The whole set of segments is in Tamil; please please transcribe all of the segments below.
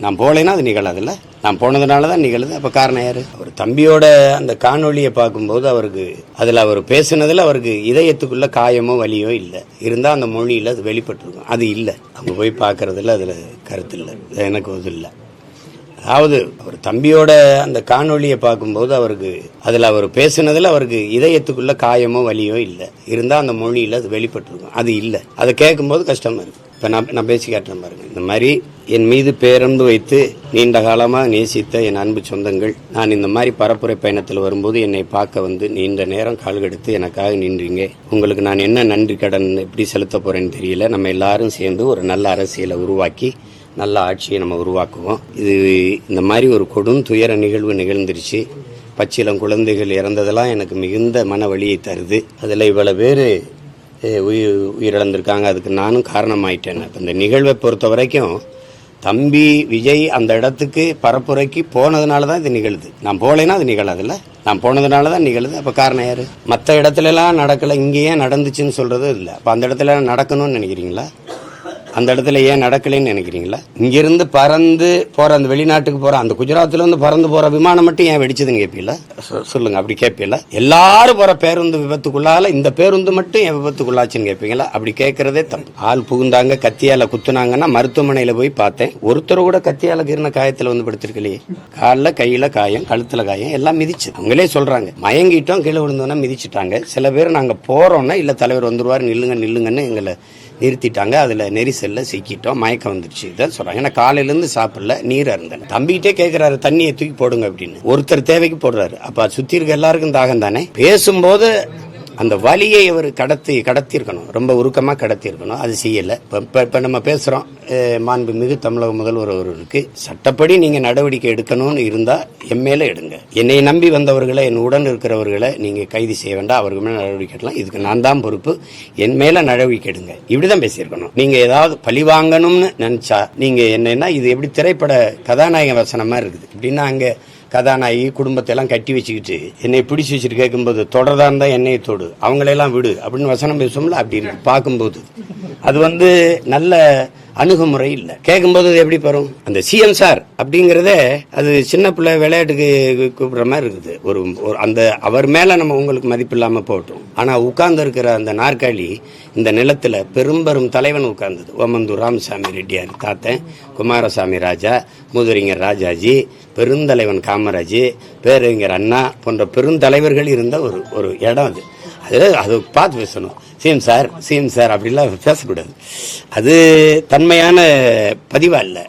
நான் போகலைன்னா அது நிகழாதுல்ல? நான் போனதுனால தான் நிகழுது. அப்போ காரணம் யாரு? அவர் தம்பியோட அந்த காணொலியை பார்க்கும்போது அவருக்கு அதில் அவர் பேசுனதில் அவருக்கு இதயத்துக்குள்ள காயமோ வலியோ இல்லை. இருந்தால் அந்த மொழியில் அது வெளிப்பட்டிருக்கும். அது இல்லை. அவங்க போய் பார்க்கறதுல அதில் கருத்து இல்லை. எனக்கு இது இல்லை அதாவது அவர் தம்பியோட அந்த காணொலியை பார்க்கும்போது அவருக்கு அதில் அவர் பேசினதில் அவருக்கு இதயத்துக்குள்ள காயமோ வலியோ இல்லை. இருந்தால் அந்த மொழியில் அது வெளிப்பட்டிருக்கும். அது இல்லை. அதை கேட்கும்போது கஷ்டமா இருக்கு. இப்போ நான் நான் பேசி காட்டுறேன் பாருங்க. இந்த மாதிரி என் மீது பேரன்பு வைத்து நீண்ட காலமாக நேசித்த என் அன்பு சொந்தங்கள் நான் இந்த மாதிரி பரப்புரை பயணத்தில் வரும்போது என்னை பார்க்க வந்து நீண்ட நேரம் கால்கெடுத்து எனக்காக நின்றீங்க. உங்களுக்கு நான் என்ன நன்றி கடன் எப்படி செலுத்த போறேன்னு தெரியல. நம்ம எல்லாரும் சேர்ந்து ஒரு நல்ல அரசியலை உருவாக்கி நல்ல ஆட்சியை நம்ம உருவாக்குவோம். இது இந்த மாதிரி ஒரு கொடும் துயர நிகழ்வு நிகழ்ந்துருச்சு. பச்சிலம் குழந்தைகள் இறந்ததெல்லாம் எனக்கு மிகுந்த மன வழியை தருது. அதில் இவ்வளோ பேர் உயிர் உயிரிழந்திருக்காங்க. அதுக்கு நானும் காரணமாயிட்டேன். இந்த நிகழ்வை பொறுத்த வரைக்கும் தம்பி விஜய் அந்த இடத்துக்கு பரப்புரைக்கு போனதுனால தான் இது நிகழுது. நான் போகலைன்னா அது நிகழாதுல்ல. நான் போனதுனால தான் நிகழுது. அப்போ காரணம் யார்? மற்ற இடத்துலலாம் நடக்கலை. இங்கேயே நடந்துச்சுன்னு சொல்கிறது இல்லை. அப்போ அந்த இடத்துல நடக்கணும்னு நினைக்கிறீங்களா? அந்த இடத்துல ஏன் நடக்கலைன்னு நினைக்கிறீங்களா? இங்கிருந்து பறந்து போற அந்த வெளிநாட்டுக்கு போற அந்த குஜராத்ல இருந்து பறந்து போற விமானம் மட்டும் ஏன் வெடிச்சதுன்னு கேட்பீங்களா சொல்லுங்கள் சொல்லுங்க அப்படி கேட்பீங்களா எல்லாரும் போற பேருந்து விபத்துக்குள்ளால இந்த பேருந்து மட்டும் ஏன் விபத்துக்குள்ளாச்சுன்னு கேட்பீங்களா அப்படி கேட்கறதே தப்பு. ஆள் புகுந்தாங்க கத்தியால குத்துனாங்கன்னா மருத்துவமனையில போய் பார்த்தேன். ஒருத்தர் கூட கத்தியால கிருந்த காயத்துல வந்து படுத்திருக்கலையே. காலில் கையில காயம் கழுத்துல காயம் எல்லாம் மிதிச்சு. அவங்களே சொல்றாங்க மயங்கிட்டோம் கீழே விழுந்தோன்னா மிதிச்சிட்டாங்க. சில பேர் நாங்க போறோம்னா இல்ல தலைவர் வந்துருவார் நில்லுங்க நில்லுங்கன்னு எங்களை நிறுத்திட்டாங்க. அதில் நெரிசலில் சிக்கிட்டோம். மயக்கம் வந்துருச்சு. இதான் சொல்கிறாங்க ஏன்னா காலையிலேருந்து சாப்பிடல. நீர் இருந்தேன். தம்பிகிட்டே கேட்குறாரு தண்ணியை தூக்கி போடுங்க அப்படின்னு. ஒருத்தர் தேவைக்கு போடுறாரு. அப்போ சுற்றி இருக்க எல்லாருக்கும் தாகம் தானே பேசும்போது அந்த வழியை அவர் கடத்தி கடத்தி இருக்கணும் ரொம்ப உருக்கமாக கடத்தியிருக்கணும். அது செய்யலை. இப்போ இப்போ நம்ம பேசுகிறோம் மாண்புமிகு தமிழக முதல்வர் அவர்களுக்கு சட்டப்படி நீங்கள் நடவடிக்கை எடுக்கணும்னு இருந்தால் என் மேலே எடுங்க. என்னை நம்பி வந்தவர்களை என் உடன் இருக்கிறவர்களை நீங்கள் கைது செய்ய வேண்டாம். அவருக்கு மேலே நடவடிக்கை எடுக்கலாம். இதுக்கு நான் தான் பொறுப்பு. என் மேலே நடவடிக்கை எடுங்க. இப்படிதான் பேசியிருக்கணும். நீங்கள் ஏதாவது பழி வாங்கணும்னு நினச்சா நீங்கள் என்னன்னா இது எப்படி திரைப்பட கதாநாயக வசனம் மாதிரி இருக்குது. இப்படின்னா அங்கே கதாநாயகி குடும்பத்தை எல்லாம் கட்டி வச்சுக்கிட்டு என்னை பிடிச்சி வச்சுட்டு கேட்கும்போது தொடர்தான் தான் என்னையை தொடு அவங்களெல்லாம் விடு அப்படின்னு வசனம் பேசுவோம்ல அப்படி பார்க்கும்போது. அது வந்து நல்ல அணுகுமுறை இல்லை. கேட்கும்போது அது எப்படி வரும் அந்த சிஎம் சார் அப்படிங்கறதே அது சின்ன பிள்ளை விளையாட்டுக்கு கூப்பிடுற மாதிரி இருக்குது. ஒரு ஒரு அந்த அவர் மேல நம்ம உங்களுக்கு மதிப்பு இல்லாம போட்டோம். ஆனா உட்கார்ந்து இருக்கிற அந்த நாற்காலி இந்த நிலத்துல பெரும்பெரும் தலைவன் உட்கார்ந்தது. ஓமந்தூர் ராமசாமி ரெட்டியார் தாத்தன் குமாரசாமி ராஜா முதுரிஞர் ராஜாஜி பெருந்தலைவன் காமராஜ் பேரறிஞர் அண்ணா போன்ற பெருந்தலைவர்கள் இருந்த ஒரு ஒரு இடம் அது. அது அது பார்த்து பேசணும். சிஎம் சார் சிஎம் சார் அப்படிலாம் பேசக்கூடாது. அது தன்மையான பதிவா இல்லை.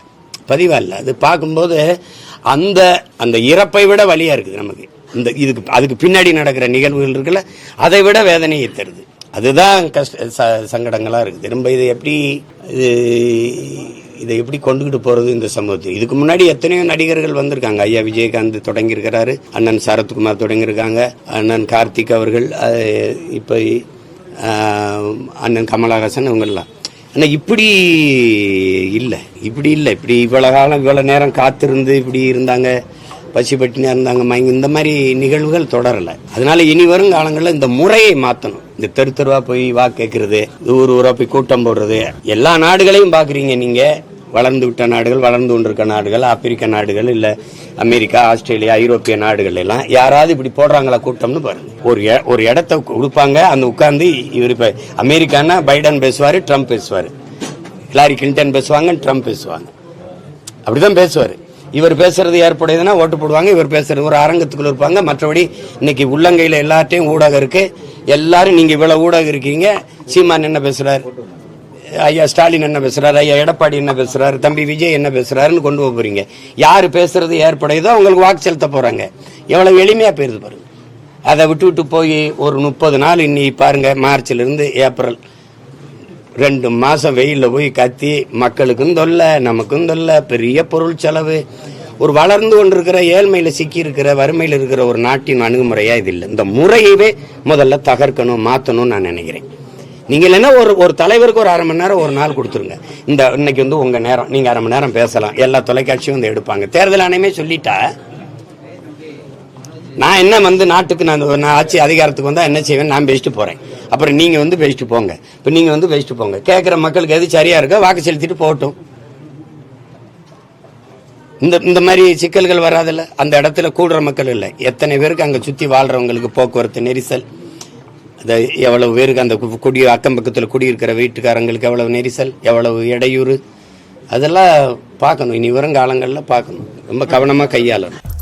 பதிவா இல்லை. அது பார்க்கும்போது அந்த அந்த இறப்பை விட வழியாக இருக்குது நமக்கு. இந்த இதுக்கு அதுக்கு பின்னாடி நடக்கிற நிகழ்வுகள் இருக்குல்ல அதை விட வேதனையை தருது. அதுதான் கஷ்ட ச- இருக்குது. ரொம்ப இதை எப்படி இது இதை எப்படி கொண்டுகிட்டு போறது இந்த சமூகத்துக்கு இதுக்கு முன்னாடி எத்தனையோ நடிகர்கள் வந்திருக்காங்க. ஐயா விஜயகாந்த் தொடங்கியிருக்கிறாரு அண்ணன் சரத்குமார் தொடங்கியிருக்காங்க அண்ணன் கார்த்திக் அவர்கள் இப்போ அண்ணன் கமலஹாசன் இவங்கெல்லாம். ஆனால் இப்படி இல்லை. இப்படி இல்லை. இப்படி இவ்வளோ காலம் இவ்வளோ நேரம் காத்திருந்து இப்படி இருந்தாங்க. பசி பட்டினியா இருந்தாங்க மயங்கி இந்த மாதிரி நிகழ்வுகள் தொடரலை. அதனால இனி வரும் காலங்களில் இந்த முறையை மாற்றணும் இந்த தெரு தெருவா போய் வா கேட்கறது ஊர் ஊரா போய் கூட்டம் போடுறது எல்லா நாடுகளையும் பாக்குறீங்க நீங்க. வளர்ந்து விட்ட நாடுகள் வளர்ந்து கொண்டிருக்க நாடுகள் ஆப்பிரிக்க நாடுகள் இல்ல அமெரிக்கா ஆஸ்திரேலியா ஐரோப்பிய நாடுகள் எல்லாம் யாராவது இப்படி போடுறாங்களா கூட்டம்னு பாருங்க. ஒரு ஒரு இடத்த கொடுப்பாங்க அந்த உட்கார்ந்து இவர் இப்ப அமெரிக்கானா பைடன் பேசுவாரு ட்ரம்ப் பேசுவாரு. ஹிலாரி கிளின்டன் பேசுவாங்க ட்ரம்ப் பேசுவாங்க. அப்படிதான் பேசுவாரு. இவர் பேசுறது ஏற்புடையதுன்னா ஓட்டு போடுவாங்க இவர் பேசுறது ஒரு அரங்கத்துக்குள்ள இருப்பாங்க. மற்றபடி இன்னைக்கு உள்ளங்கையில எல்லார்ட்டையும் ஊடகம் இருக்கு. எல்லாரும் நீங்க இவ்வளவு ஊடகம் இருக்கீங்க சீமான் என்ன பேசுறாரு? ஐயா ஸ்டாலின் என்ன பேசுறாரு ஐயா எடப்பாடி என்ன பேசுறாரு தம்பி விஜய் என்ன பேசுறாருன்னு கொண்டு போக போறீங்க. யாரு பேசுறது ஏற்படையதோ அவங்களுக்கு வாக்கு செலுத்த போறாங்க. எவ்வளவு எளிமையா போயிருது பாருங்க. அதை விட்டு விட்டு போய் ஒரு முப்பது நாள் இன்னி பாருங்க மார்ச்ல இருந்து ஏப்ரல். ரெண்டு மாசம் வெயிலில் போய் கத்தி மக்களுக்கும் தொல்லை நமக்கும் தொல்லை பெரிய பொருள் செலவு. ஒரு வளர்ந்து கொண்டிருக்கிற ஏழ்மையில சிக்கி இருக்கிற வறுமையில இருக்கிற ஒரு நாட்டின் அணுகுமுறையா இது இல்லை. இந்த முறையவே முதல்ல தகர்க்கணும் மாத்தணும்னு நான் நினைக்கிறேன். நீங்கள் இல்லைன்னா ஒரு ஒரு தலைவருக்கு ஒரு அரை மணி நேரம் ஒரு நாள் கொடுத்துருங்க. இந்த இன்னைக்கு வந்து உங்கள் நேரம். நீங்கள் அரை மணி நேரம் பேசலாம். எல்லா தொலைக்காட்சியும் வந்து எடுப்பாங்க. தேர்தல் ஆணையமே சொல்லிட்டா நான் என்ன வந்து நாட்டுக்கு நான் நான் ஆட்சி அதிகாரத்துக்கு வந்தால் என்ன செய்வேன்? நான் பேசிட்டு போகிறேன் அப்புறம் நீங்கள் வந்து பேசிட்டு போங்க. இப்போ நீங்கள் வந்து பேசிட்டு போங்க. கேட்குற மக்களுக்கு எது சரியாக இருக்கோ வாக்கு செலுத்திட்டு போகட்டும். இந்த இந்த மாதிரி சிக்கல்கள் வராதில்ல. அந்த இடத்துல கூடுற மக்கள் இல்லை. எத்தனை பேருக்கு அங்கே சுற்றி வாழ்றவங்களுக்கு போக்குவரத்து நெரிசல்? இந்த எவ்வளவு பேருக்கு அந்த கு- குடி அக்கம் பக்கத்தில் குடியிருக்கிற வீட்டுக்காரங்களுக்கு எவ்வளவு நெரிசல் எவ்வளவு இடையூறு அதெல்லாம் பார்க்கணும். இனி வரும் காலங்களில் பார்க்கணும். ரொம்ப கவனமாக கையாளணும்.